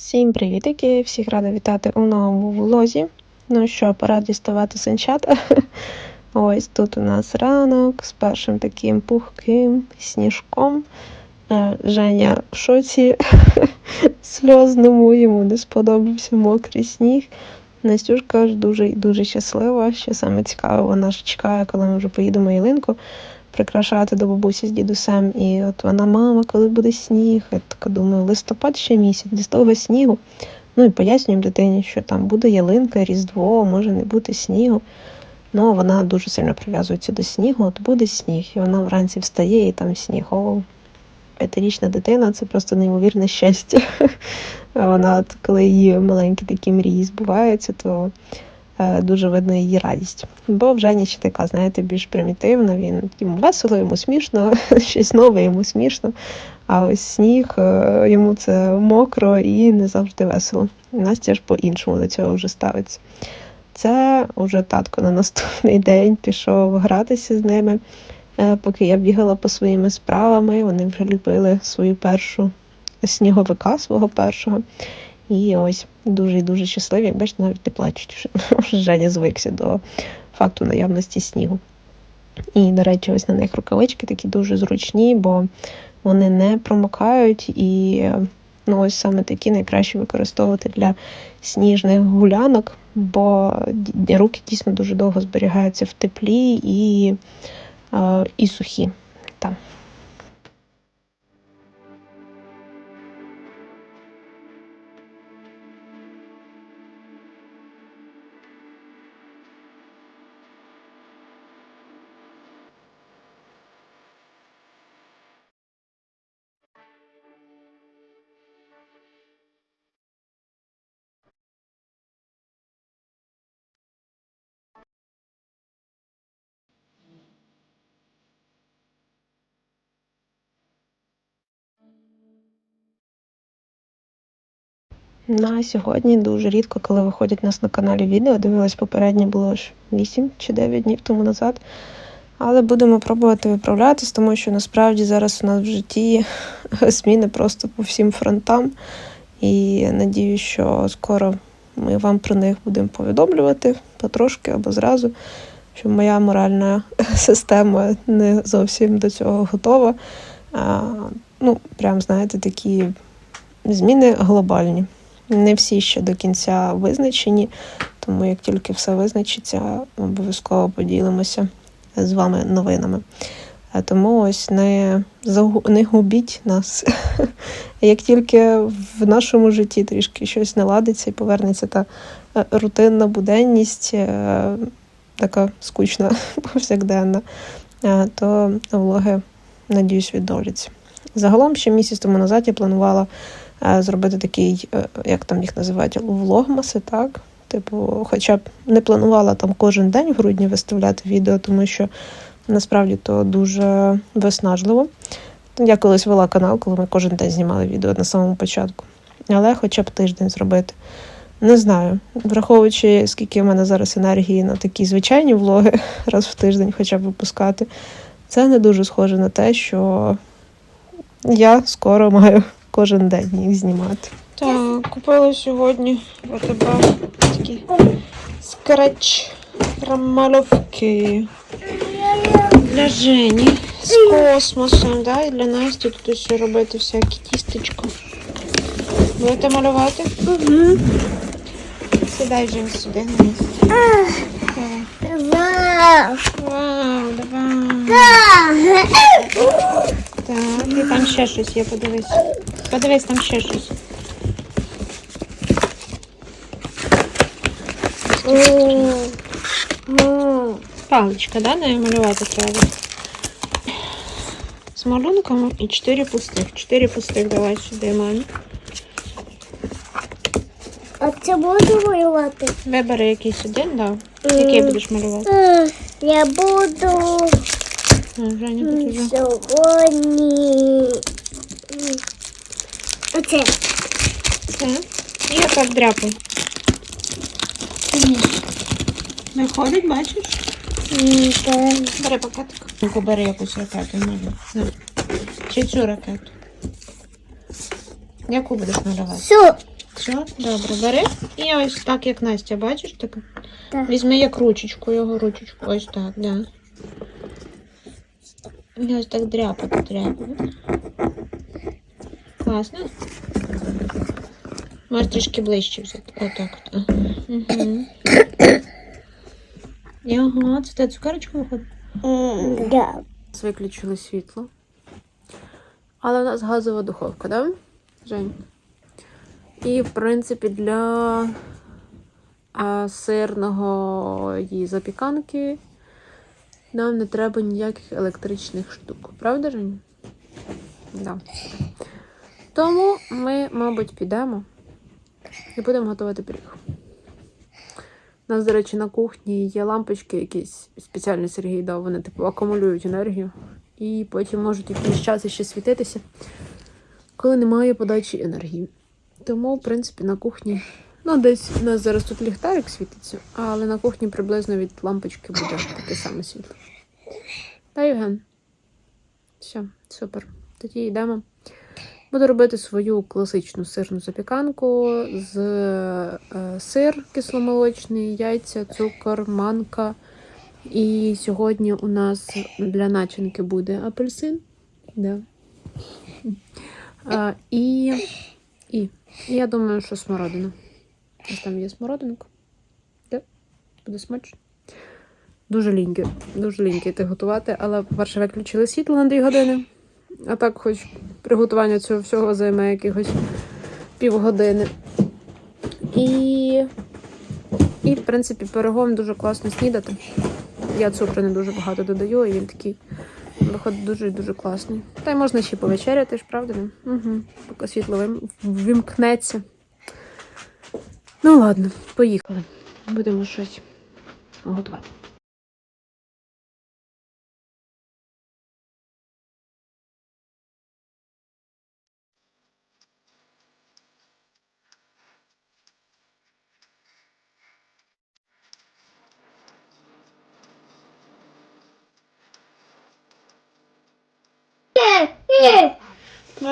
Всім привітики! Всіх рада вітати у новому влозі. Ну що, пора діставати санчата. Ось тут у нас ранок з першим таким пухким сніжком. Е, Женя в шоці сльозному, йому не сподобався мокрий сніг. Настюшка ж дуже і дуже щаслива. Що саме цікаве, вона ж чекає, коли ми вже поїдемо ялинку прикрашати до бабусі з дідусем. І от вона, мама, коли буде сніг? Я така думаю, листопад ще місяць, без того снігу. Ну і пояснюємо дитині, що там буде ялинка, Різдво, може не бути снігу. Ну, вона дуже сильно прив'язується до снігу, от буде сніг, і вона вранці встає і там сніг. О, п'ятирічна дитина це просто неймовірне щастя. Вона, от, коли її маленькі такі мрії збуваються, то дуже видно її радість. Бо вже Жені ще така, знаєте, більш примітивна. Він йому весело, йому смішно, щось нове, йому смішно. А ось сніг е, йому це мокро і не завжди весело. Настя ж по-іншому до цього вже ставиться. Це вже татко на наступний день пішов гратися з ними. Е, Поки я бігала по своїми справами, вони вже любили свою першу сніговика, свого першого. І ось дуже і дуже щасливі, як бачите, навіть не плачуть. Женя звикся до факту наявності снігу. І, до речі, ось на них рукавички такі дуже зручні, бо вони не промокають і ну, ось саме такі найкраще використовувати для сніжних гулянок, бо руки дійсно дуже довго зберігаються в теплі і, і сухі. Там. На сьогодні дуже рідко, коли виходять у нас на каналі відео. Дивилась попереднє було ж 8 чи 9 днів тому назад. Але будемо пробувати виправлятись, тому що насправді зараз у нас в житті зміни просто по всім фронтам. І надію, що скоро ми вам про них будемо повідомлювати потрошки або зразу, що моя моральна система не зовсім до цього готова. А, ну, прям, знаєте, такі зміни глобальні. Не всі ще до кінця визначені, тому як тільки все визначиться, обов'язково поділимося з вами новинами. А Тому ось не, не губіть нас. Як тільки в нашому житті трішки щось наладиться і повернеться та е, рутинна буденність, е, така скучна, повсякденна, е, то влоги, надіюсь, відновляться. Загалом ще місяць тому назад я планувала е, зробити такий, е, як там їх називають, влогмаси, так? Типу, хоча б не планувала там кожен день в грудні виставляти відео, тому що насправді то дуже виснажливо. Я колись вела канал, коли ми кожен день знімали відео на самому початку. Але хоча б тиждень зробити. Не знаю, враховуючи, скільки в мене зараз енергії на такі звичайні влоги раз в тиждень хоча б випускати, це не дуже схоже на те, що я скоро маю кожен день їх знімати. Так, купила сьогодні в АТБ такі скреч рамальовки для Жені з космосом, да? і для Насті тут ще робити всякі тістечко. Будете малювати? Угу. Сідай, Жень, сюди на місце. Вау. Вау, давай. Так, і там ще щось є, подивись. Подивись, там ще щось. М. Паличка, да, нею малювати треба. З малюнками і чотири пустих. Чотири пустих давай сюди, мамі. А це буду малювати? Вибери якийсь один, да. Який будеш малювати? Я буду сьогодні. Оце. Це. І отак дряпай. Виходить, бачиш? М, так. Бери пакетик. Побери якусь ракету, малюй. Чи цю ракету. Яку будеш малювати? Все. Все, добре, бери. І ось так, як Настя, бачиш, так. Так. Візьми як ручечку, його ручечку. Ось так, да. І ось так дряпати треба. Класно. Можеш трішки ближче взяти. Отак. от. Ага. Угу. Ага, це та цукерочка виходить. Да. Виключили світло. Але у нас газова духовка, да? Жень? І, в принципі, для а, сирного її запіканки нам не треба ніяких електричних штук. Правда, Жень? Да. Тому ми, мабуть, підемо і будемо готувати пиріг. У нас, до речі, на кухні є лампочки якісь спеціальні Сергій дав, вони типу акумулюють енергію і потім можуть якийсь час іще світитися, коли немає подачі енергії. Тому, в принципі, на кухні, ну, десь у нас зараз тут ліхтарик світиться, але на кухні приблизно від лампочки буде таке саме світло. Та, Євген? Все, супер. Тоді йдемо. Буду робити свою класичну сирну запіканку з е, сир кисломолочний, яйця, цукор, манка. І сьогодні у нас для начинки буде апельсин. Да. А, і, і, я думаю, що смородина. Ось там є смородинка. Да. Буде смачно. Дуже ліньки, дуже ліньки йти готувати, але, по-перше, виключили світло на 2 години. А так, хоч приготування цього всього займе якихось півгодини. І, і, в принципі, пирогом дуже класно снідати. Я цукру не дуже багато додаю, і він такий виходить дуже і дуже класний. Та й можна ще повечеряти ж, правда? не? Угу. Поки світло вим- вимкнеться. Ну ладно, поїхали. Будемо щось готувати.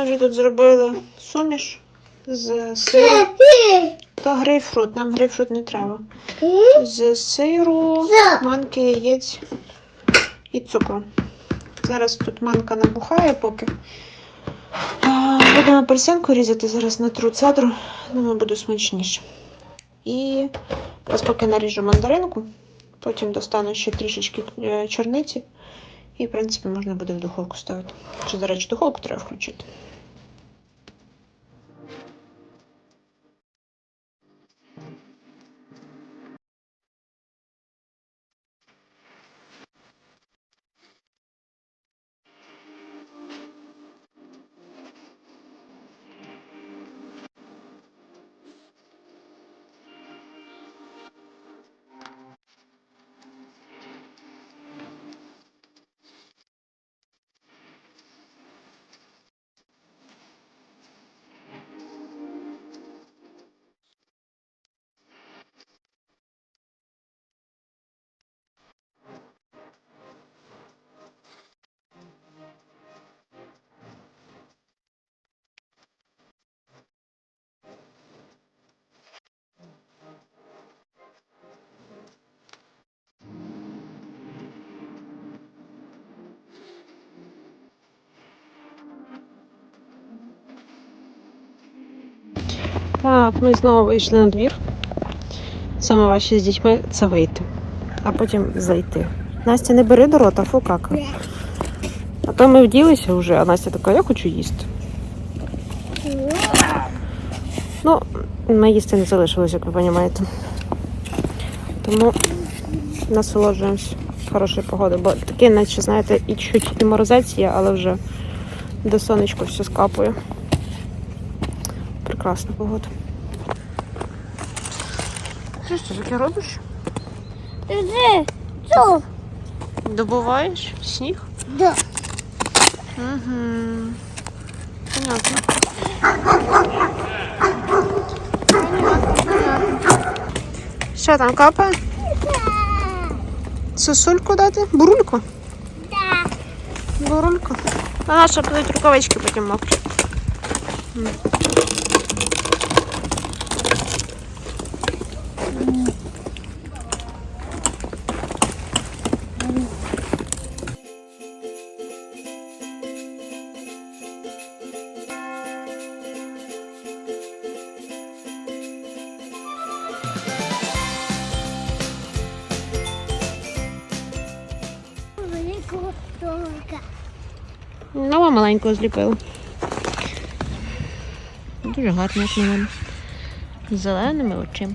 Вже тут зробили суміш з сиру. То грейпфрут, нам грейпфрут не треба. З сиру, манки, яєць і цукру. Зараз тут манка набухає поки. Будемо апельсинку різати зараз на тру цедру, думаю, буде смачніше. І поки наріжу мандаринку, потім достану ще трішечки е, чорниці. І, в принципі, можна буде в духовку ставити. Чи, до речі, духовку треба включити. Так, ми знову вийшли на двір. Саме важче з дітьми це вийти, а потім зайти. Настя, не бери до рота, фу кака. А то ми вділися вже, а Настя така, я хочу їсти. Ну, ми їсти не залишилось, як ви розумієте. Тому насолоджуємось хорошою погодою, бо таке, наче, знаєте, і чуть і морозець є, але вже до сонечко все скапує. Прекрасна погода. Що ж ти таке робиш? Що? Добуваєш сніг? Да. Угу. Понятно. Що там капає? Сосульку дати? Бурульку? Да. Бурульку. А наша будуть рукавички потім мокрі. Маленького зліпила. Дуже гарно, як на. З зеленими очима.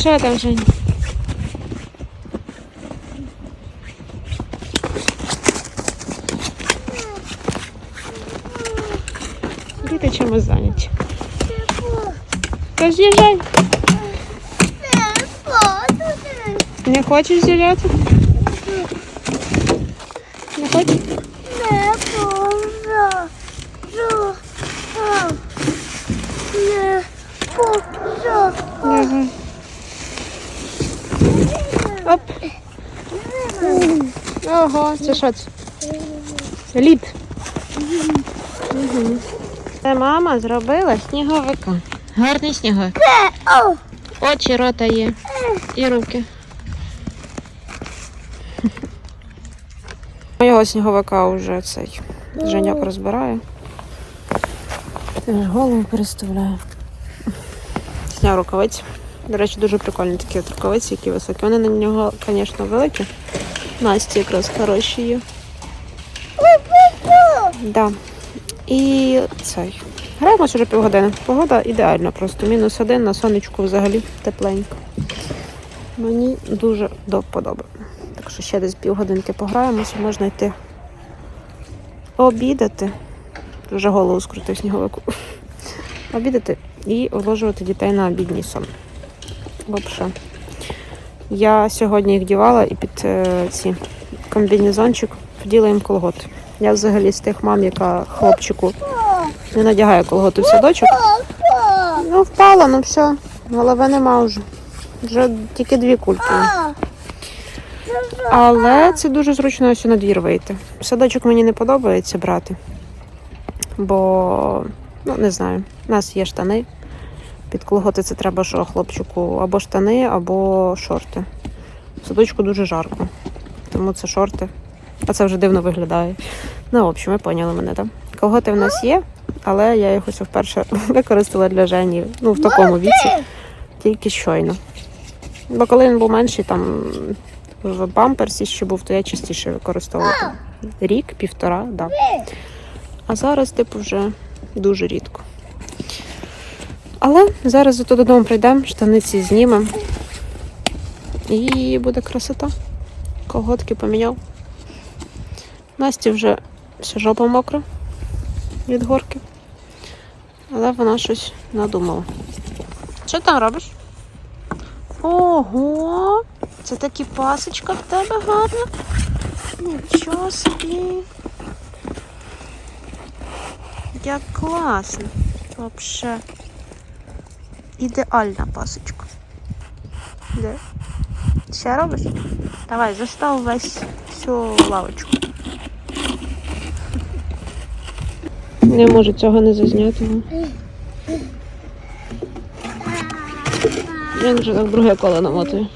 Що там, Жень? Діти чимось зайняті. Тож їжджай. Не хочеш зіляти? Не хочеш? Не. А. Не. Оп. Ого, це що це? Це лід. Угу. Це мама зробила сніговика. Гарний сніговик. Очі, рота є. І руки. Його сніговика вже цей Женяк розбирає. Теж голову переставляє. Зняв рукавиці. До речі, дуже прикольні такі от рукавиці, які високі. Вони на нього, звісно, великі. Насті якраз хороші є. Да. І цей. Граємось уже півгодини. Погода ідеальна, просто мінус один на сонечку взагалі тепленько. Мені дуже до вподоби. Так що ще десь півгодинки пограємося, можна йти обідати. Вже голову скрутив сніговику. Обідати і вложувати дітей на обідній сон. Взагалі. Я сьогодні їх дівала і під е, ці комбінезончик вділа їм колготи. Я взагалі з тих мам, яка хлопчику не надягає колготи в садочок. Ну, впала, ну все, голови нема вже. Вже тільки дві кульки. Але це дуже зручно ось на двір вийти. Садочок мені не подобається брати, бо ну не знаю, у нас є штани. Під колготи це треба, що хлопчику або штани, або шорти. В садочку дуже жарко, тому це шорти. А це вже дивно виглядає. Ну, в общем, ви поняли мене там. Колготи в нас є, але я їх ось вперше використала для Жені ну, в такому віці, тільки щойно. Бо коли він був менший, там в бамперсі ще був, то я частіше використовувала. Рік, півтора, да. А зараз, типу, вже дуже рідко. Але зараз зато додому прийдемо, штаниці знімемо. І буде красота. Колготки поміняв. Насті вже вся жопа мокра від горки. Але вона щось надумала. Що там робиш? Ого! Це такі пасочка в тебе гарна. Нічого собі. Як класно. Вообще. Ідеальна пасочка. Де? Ще робиш? Давай, застав весь всю лавочку. Не можу цього не зазняти. Він вже так друге коло намотує.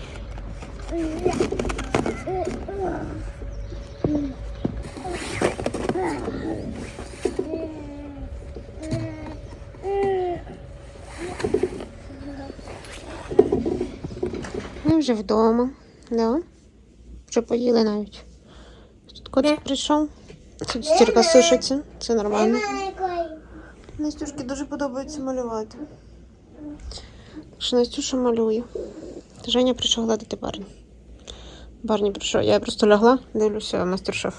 Ми вже вдома, да? Вже поїли навіть. Тут котик прийшов. Тут стірка сушиться, це нормально. Настюшки дуже подобається малювати. Так що Настюша малює. Женя прийшов гладити Барні. Барні прийшов. Я просто лягла, дивлюся мастер-шеф.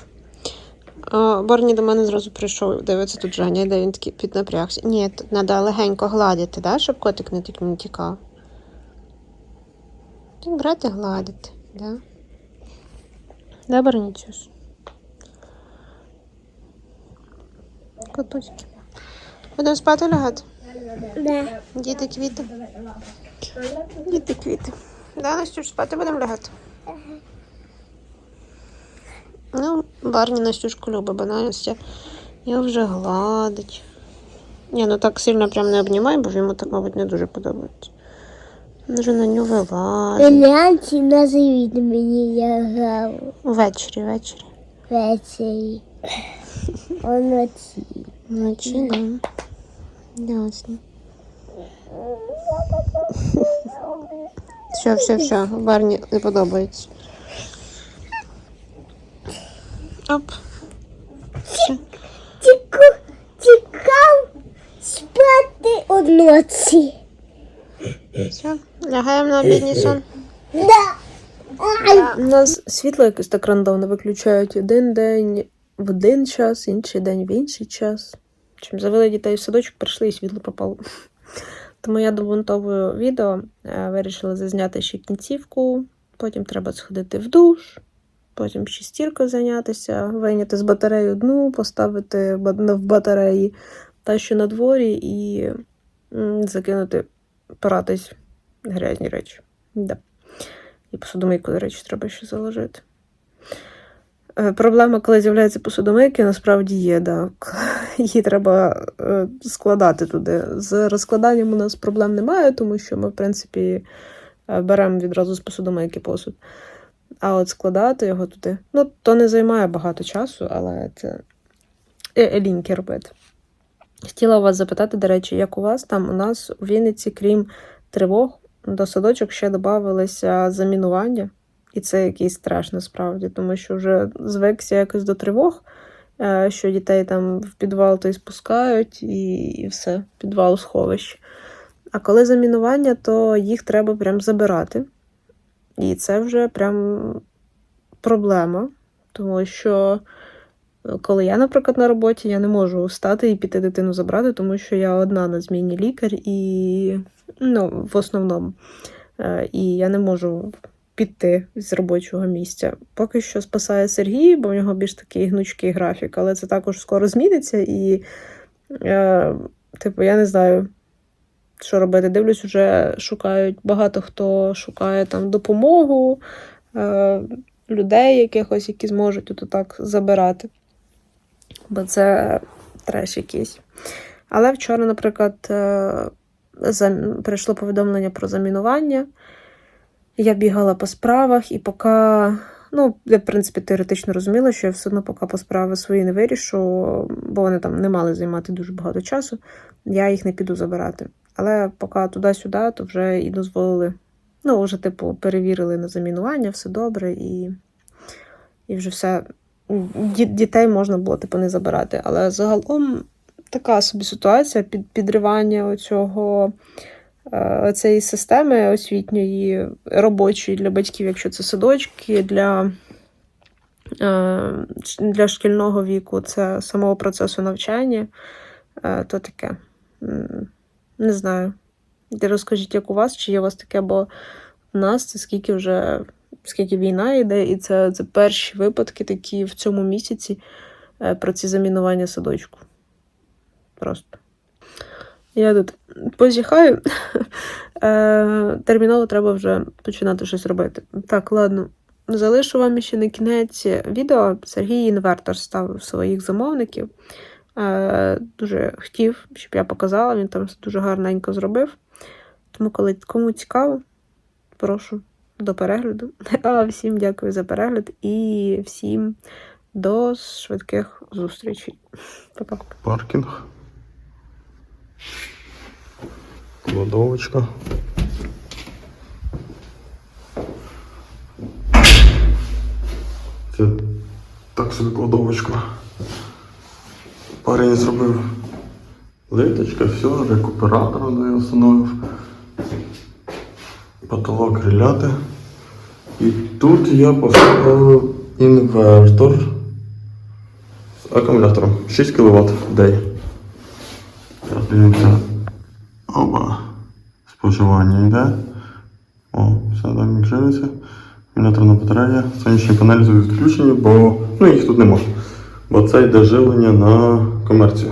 Барні до мене зразу прийшов, дивиться тут Женя, де він такий піднапрягся. Ні, треба легенько гладити, да? щоб котик не тільки не тікав. Так брати гладити, да? Да, Барнічуш? Котуськи. Будемо спати лягати? Да. Діти квіти. Діти квіти. Да, Настюш, спати будемо лягати. Ну, Барні Настюшку любить, бо Настя його вже гладить. Ні, ну так сильно прям не обнімай, бо йому так, мабуть, не дуже подобається. Вже на нього вилазить. Гляньте на завід мені я грав Ввечері, ввечері. ввечері. Уночі. Вночі, да. Ясно. Все, все, все. Барні не подобається. Оп. Тіку, тікав спати одноці. Все, лягаємо на обідній сон. У нас світло якось так рандомно виключають. Один день в один час, інший день в інший час. Чим завели дітей в садочок, прийшли і світло пропало. Тому я домонтовую відео, е, вирішила зазняти ще кінцівку, потім треба сходити в душ, потім ще стіркою зайнятися, вийняти з батареї одну, поставити в батареї та що на дворі і закинути поратись грязні речі. Да. І посудомийку, до речі, треба ще заложити. Е, Проблема, коли з'являються посудомийки, насправді є, да. Її треба е, складати туди. З розкладанням у нас проблем немає, тому що ми, в принципі, е, беремо відразу з посудомийки посуд. А от складати його туди, ну, то не займає багато часу, але це ліньки робити. Хотіла вас запитати, до речі, як у вас там у нас у Вінниці, крім тривог, до садочок ще додавалися замінування. І це якийсь страш насправді, тому що вже звикся якось до тривог, е, що дітей там в підвал то й спускають, і, і все, підвал сховище. А коли замінування, то їх треба прям забирати. І це вже прям проблема, тому що е, коли я, наприклад, на роботі, я не можу встати і піти дитину забрати, тому що я одна на зміні лікар і ну, в основному. Е, І я не можу піти з робочого місця. Поки що спасає Сергій, бо в нього більш такий гнучкий графік, але це також скоро зміниться. І, е, типу, я не знаю, що робити. Дивлюсь, вже шукають багато хто шукає там допомогу, е, людей якихось, які зможуть тут так забирати. Бо це треш якийсь. Але вчора, наприклад, прийшло повідомлення про замінування. Я бігала по справах, і поки, ну, я, в принципі, теоретично розуміла, що я все одно поки по справи свої не вирішу, бо вони там не мали займати дуже багато часу, я їх не піду забирати. Але поки туди-сюди, то вже і дозволили. Ну, вже, типу, перевірили на замінування, все добре, і, і вже все. Дітей можна було, типу, не забирати. Але загалом така собі ситуація під підривання оцього е, цієї системи освітньої, робочої для батьків, якщо це садочки, для, е, для шкільного віку, це самого процесу навчання, е, то таке. Не знаю. Розкажіть, як у вас, чи є у вас таке, бо в нас це скільки вже, скільки війна йде, і це, це перші випадки такі в цьому місяці про ці замінування садочку. Просто. Я тут позіхаю. Е, Терміново треба вже починати щось робити. Так, ладно. Залишу вам ще на кінець відео. Сергій інвертор ставив своїх замовників. Е, Дуже хотів, щоб я показала, він там дуже гарненько зробив. Тому, коли кому цікаво, прошу до перегляду. А всім дякую за перегляд і всім до швидких зустрічей. Пока. Паркінг. Кладовочка. Це так собі кладовочка. Парень зробив литочка, все, рекуператор я встановив. Потолок гриляти. І тут я поставив інвертор з акумулятором 6 кВт в день. Дивимося. Оба. Споживання йде. О, все там живиться. Акумуляторна батарея. Сонячні панелі відключені, бо ну, їх тут не можна. Бо це йде живлення на комерцію.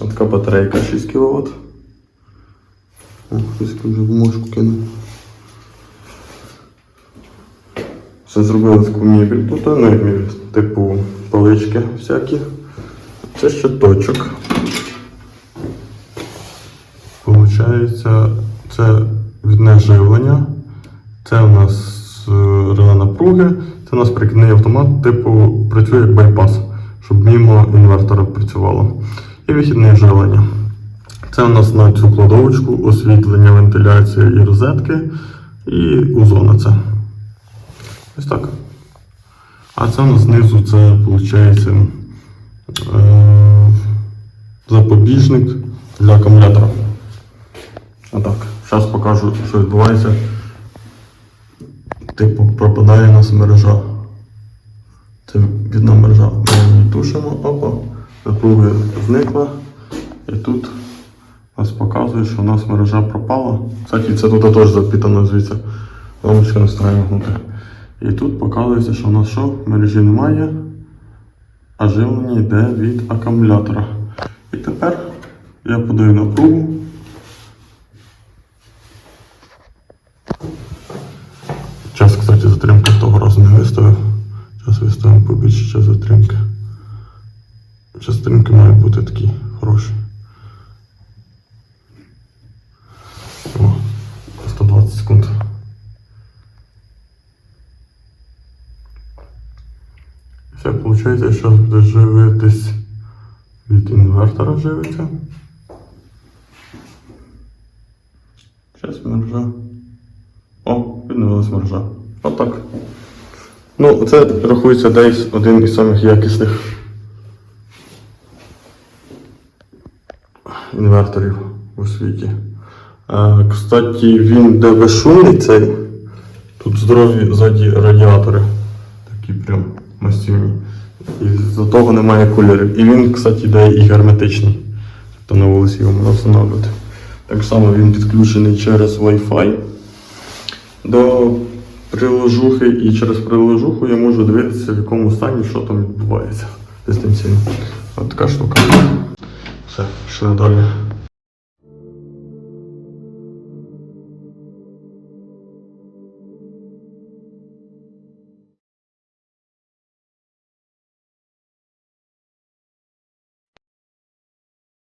Ось така батарейка 6 кВт. О, хтось вже мошку кинув. Все зробили таку мебель тут, ну як мебель, типу полички всякі. Це щиточок. Получається, це відне живлення. Це у нас е, реле напруги. Це у нас прикидний автомат, типу, працює як байпас, щоб мимо інвертора працювало. І вихідне живлення. Це у нас на цю кладовочку освітлення, вентиляція і розетки, і озона це. Ось так. А це у нас знизу це виходить е, запобіжник для акумулятора. Отак. Зараз покажу, що відбувається. Типу пропадає у нас мережа. Це відна мережа. Ми її тушимо, опа, напруга зникла. І тут нас показує, що у нас мережа пропала. Кстати, це тут теж запитано звідси. Лампочка не вгнути. І тут показується, що у нас що? Мережі немає, а живлення йде від акумулятора. І тепер я подаю напругу. Час, кстати, затримки того разу не виставив. Зараз виставимо побільше час затримки. Час затримки має бути такий хороший. О, 120 секунд. Все, виходить, що буде живитись від інвертора живиться. Зараз мережа. О, відновилась мережа. Отак. Ну, це рахується десь один із самих якісних інверторів у світі. Е, кстати, він де безшумний цей. Тут здорові ззаді радіатори. Такі прям масивні. І з-за того немає кольорів. І він, кстати, йде і герметичний. Тобто на вулиці його можна встановлювати. Так само він підключений через Wi-Fi до приложухи, і через приложуху я можу дивитися, в якому стані, що там відбувається дистанційно. От така штука. Все, пішли далі.